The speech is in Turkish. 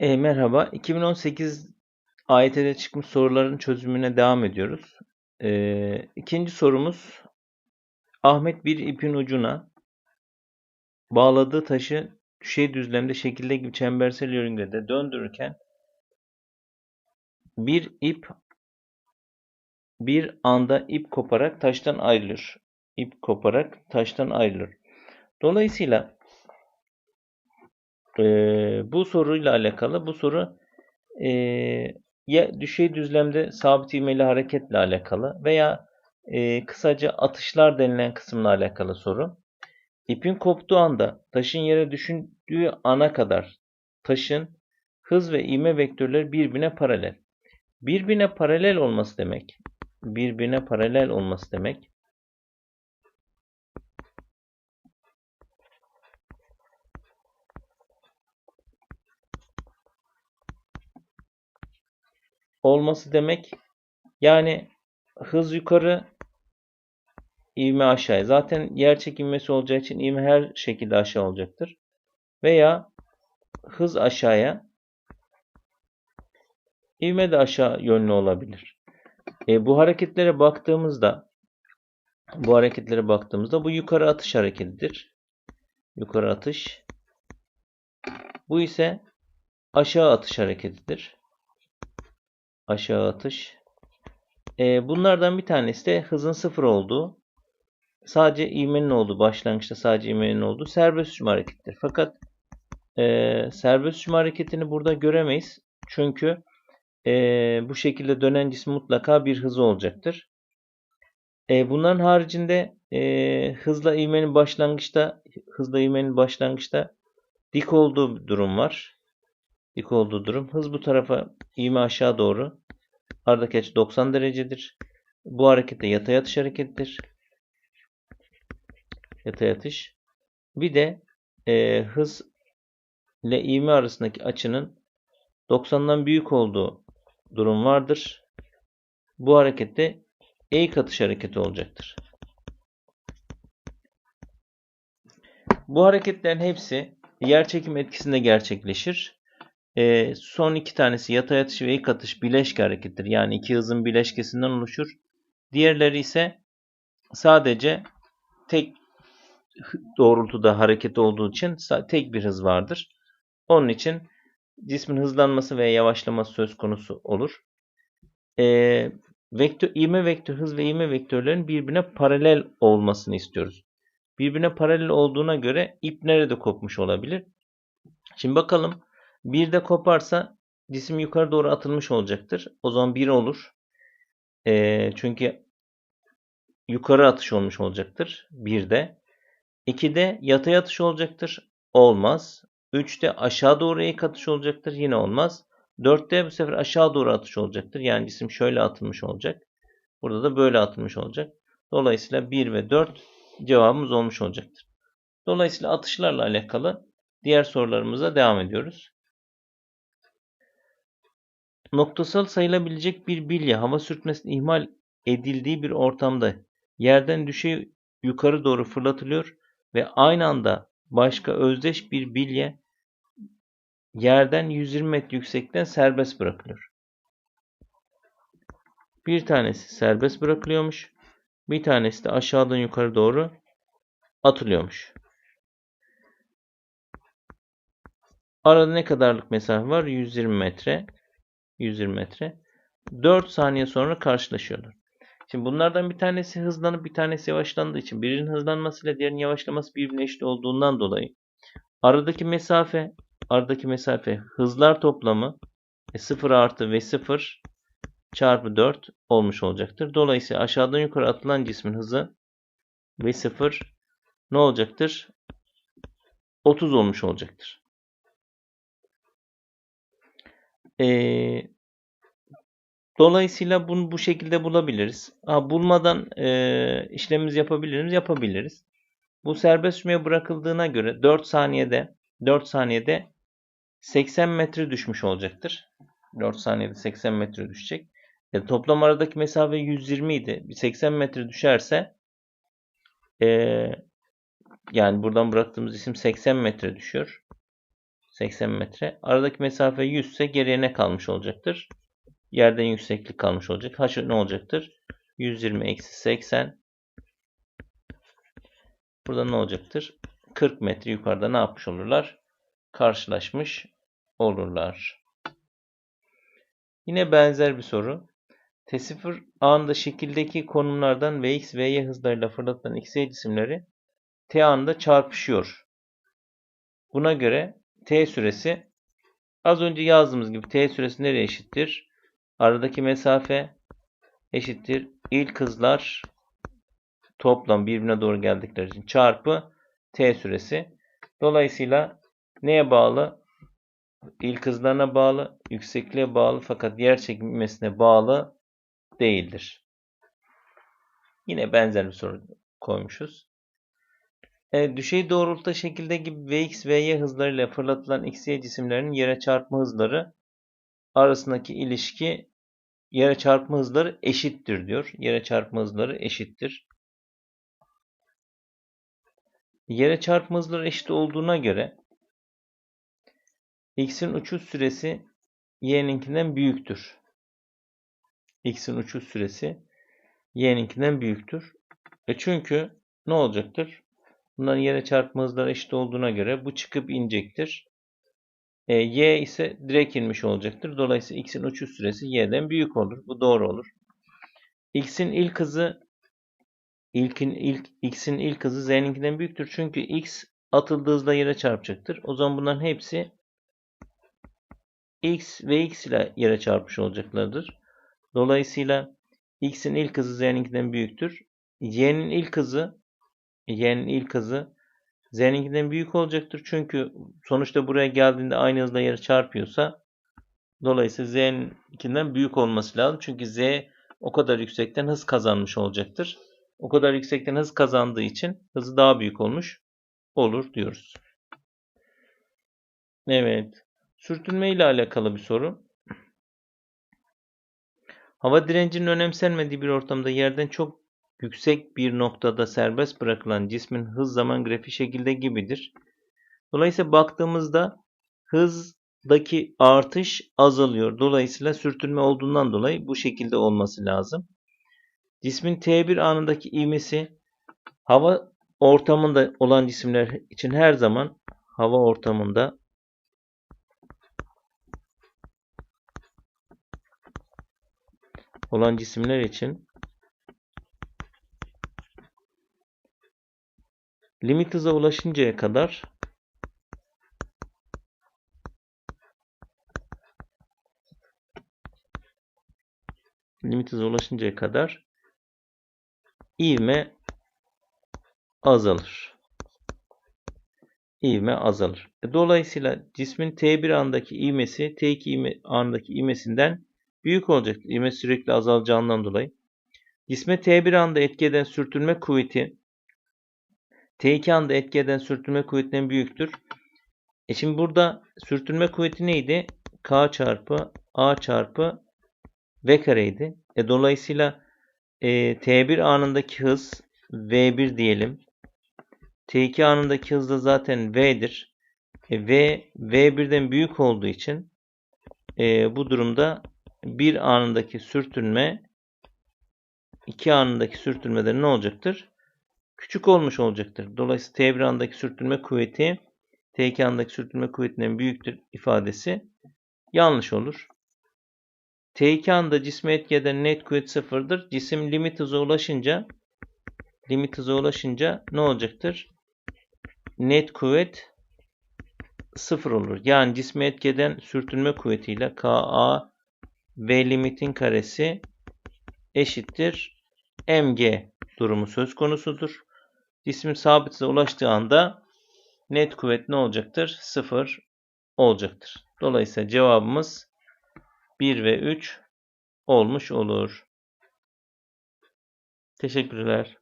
E, merhaba. 2018 AYT'de çıkmış soruların çözümüne devam ediyoruz. E, ikinci sorumuz Ahmet bir ipin ucuna bağladığı taşı düşey düzlemde şekilde gibi çembersel yörüngede döndürürken bir ip bir anda ip koparak taştan ayrılır. İp koparak taştan ayrılır. Dolayısıyla e, bu soruyla alakalı bu soru e, ya düşey düzlemde sabit ivmeli hareketle alakalı veya e, kısaca atışlar denilen kısımla alakalı soru. İpin koptuğu anda taşın yere düşündüğü ana kadar taşın hız ve ivme vektörleri birbirine paralel. Birbirine paralel olması demek. Birbirine paralel olması demek. Olması demek yani hız yukarı ivme aşağıya. Zaten yer çekilmesi olacağı için ivme her şekilde aşağı olacaktır. Veya hız aşağıya ivme de aşağı yönlü olabilir. E, bu hareketlere baktığımızda bu hareketlere baktığımızda bu yukarı atış hareketidir. Yukarı atış. Bu ise aşağı atış hareketidir aşağı atış. E, bunlardan bir tanesi de hızın sıfır olduğu, sadece ivmenin olduğu, başlangıçta sadece ivmenin olduğu serbest uçma harekettir. Fakat e, serbest uçma hareketini burada göremeyiz. Çünkü e, bu şekilde dönen cisim mutlaka bir hızı olacaktır. E, bunların haricinde e, hızla ivmenin başlangıçta hızla ivmenin başlangıçta dik olduğu bir durum var dik olduğu durum. Hız bu tarafa ivme aşağı doğru. Aradaki açı 90 derecedir. Bu harekette yatay atış harekettir. Yatay atış. Bir de e, hız ile ivme arasındaki açının 90'dan büyük olduğu durum vardır. Bu harekette eğik atış hareketi olacaktır. Bu hareketlerin hepsi yer çekim etkisinde gerçekleşir. E, son iki tanesi yatay atış ve ilk atış bileşke harekettir. Yani iki hızın bileşkesinden oluşur. Diğerleri ise sadece tek doğrultuda hareket olduğu için tek bir hız vardır. Onun için cismin hızlanması veya yavaşlaması söz konusu olur. E, vektör, ivme vektör, hız ve ivme vektörlerin birbirine paralel olmasını istiyoruz. Birbirine paralel olduğuna göre ip nerede kopmuş olabilir? Şimdi bakalım bir de koparsa cisim yukarı doğru atılmış olacaktır. O zaman 1 olur. E, çünkü yukarı atış olmuş olacaktır. 1'de. 2'de yatay atış olacaktır. Olmaz. 3'te aşağı doğru eğik atış olacaktır. Yine olmaz. 4'te bu sefer aşağı doğru atış olacaktır. Yani cisim şöyle atılmış olacak. Burada da böyle atılmış olacak. Dolayısıyla 1 ve 4 cevabımız olmuş olacaktır. Dolayısıyla atışlarla alakalı diğer sorularımıza devam ediyoruz. Noktasal sayılabilecek bir bilye hava sürtmesinin ihmal edildiği bir ortamda yerden düşey yukarı doğru fırlatılıyor ve aynı anda başka özdeş bir bilye yerden 120 metre yüksekten serbest bırakılıyor. Bir tanesi serbest bırakılıyormuş. Bir tanesi de aşağıdan yukarı doğru atılıyormuş. Arada ne kadarlık mesafe var? 120 metre. 120 metre. 4 saniye sonra karşılaşıyorlar. Şimdi bunlardan bir tanesi hızlanıp bir tanesi yavaşlandığı için birinin hızlanmasıyla diğerinin yavaşlaması birbirine eşit olduğundan dolayı aradaki mesafe aradaki mesafe hızlar toplamı e, 0 artı ve 0 çarpı 4 olmuş olacaktır. Dolayısıyla aşağıdan yukarı atılan cismin hızı v 0 ne olacaktır? 30 olmuş olacaktır. Ee, dolayısıyla bunu bu şekilde bulabiliriz. Ha, bulmadan e, işlemimizi yapabiliriz, yapabiliriz. Bu serbest uçmaya bırakıldığına göre 4 saniyede 4 saniyede 80 metre düşmüş olacaktır. 4 saniyede 80 metre düşecek. E, toplam aradaki mesafe 120 idi. 80 metre düşerse e, yani buradan bıraktığımız isim 80 metre düşüyor. 80 metre. Aradaki mesafe 100 ise geriye ne kalmış olacaktır? Yerden yükseklik kalmış olacak. H ne olacaktır? 120 eksi 80. Burada ne olacaktır? 40 metre yukarıda ne yapmış olurlar? Karşılaşmış olurlar. Yine benzer bir soru. T0 anında şekildeki konumlardan Vx, Vy hızlarıyla fırlatılan X, cisimleri T anında çarpışıyor. Buna göre T süresi az önce yazdığımız gibi T süresi nereye eşittir? Aradaki mesafe eşittir. İlk hızlar toplam birbirine doğru geldikleri için çarpı T süresi. Dolayısıyla neye bağlı? İlk hızlarına bağlı, yüksekliğe bağlı fakat yer çekim ivmesine bağlı değildir. Yine benzer bir soru koymuşuz. Evet, düşey doğrultuda şekilde gibi Vx, Vy hızlarıyla fırlatılan x, y cisimlerinin yere çarpma hızları arasındaki ilişki yere çarpma hızları eşittir diyor. Yere çarpma hızları eşittir. Yere çarpma hızları eşit olduğuna göre x'in uçuş süresi y'ninkinden büyüktür. x'in uçuş süresi y'ninkinden büyüktür. E çünkü ne olacaktır? Bunların yere çarpma hızları eşit olduğuna göre bu çıkıp inecektir. E, y ise direkt inmiş olacaktır. Dolayısıyla x'in uçuş süresi y'den büyük olur. Bu doğru olur. x'in ilk hızı ilkin ilk x'in ilk hızı z'ninkinden büyüktür. Çünkü x atıldığı hızla yere çarpacaktır. O zaman bunların hepsi x ve x ile yere çarpmış olacaklardır. Dolayısıyla x'in ilk hızı z'ninkinden büyüktür. y'nin ilk hızı y'nin ilk hızı z'ninkinden büyük olacaktır. Çünkü sonuçta buraya geldiğinde aynı hızla yere çarpıyorsa dolayısıyla z'ninkinden büyük olması lazım. Çünkü z o kadar yüksekten hız kazanmış olacaktır. O kadar yüksekten hız kazandığı için hızı daha büyük olmuş olur diyoruz. Evet. Sürtünme ile alakalı bir soru. Hava direncinin önemsenmediği bir ortamda yerden çok yüksek bir noktada serbest bırakılan cismin hız zaman grafiği şekilde gibidir. Dolayısıyla baktığımızda hızdaki artış azalıyor. Dolayısıyla sürtünme olduğundan dolayı bu şekilde olması lazım. Cismin T1 anındaki ivmesi hava ortamında olan cisimler için her zaman hava ortamında olan cisimler için limit hıza ulaşıncaya kadar limit hıza ulaşıncaya kadar ivme azalır. İvme azalır. E, dolayısıyla cismin T1 andaki ivmesi T2 andaki ivmesinden büyük olacak. İvme sürekli azalacağından dolayı. Cisme T1 anda etki eden sürtünme kuvveti T2 anda etki eden sürtünme kuvvetinden büyüktür. E şimdi burada sürtünme kuvveti neydi? K çarpı A çarpı V kareydi. E dolayısıyla e, T1 anındaki hız V1 diyelim. T2 anındaki hız da zaten V'dir. E, v, V1'den büyük olduğu için e, bu durumda bir anındaki sürtünme iki anındaki sürtünmeden ne olacaktır? Küçük olmuş olacaktır. Dolayısıyla T1 andaki sürtünme kuvveti T2 andaki sürtünme kuvvetinden büyüktür ifadesi yanlış olur. T2 anda cisme etki eden net kuvvet sıfırdır. Cisim limit hıza ulaşınca limit hıza ulaşınca ne olacaktır? Net kuvvet sıfır olur. Yani cisme etki eden sürtünme kuvvetiyle Ka V limitin karesi eşittir mg durumu söz konusudur. Cismin sabit hıza ulaştığı anda net kuvvet ne olacaktır? Sıfır olacaktır. Dolayısıyla cevabımız 1 ve 3 olmuş olur. Teşekkürler.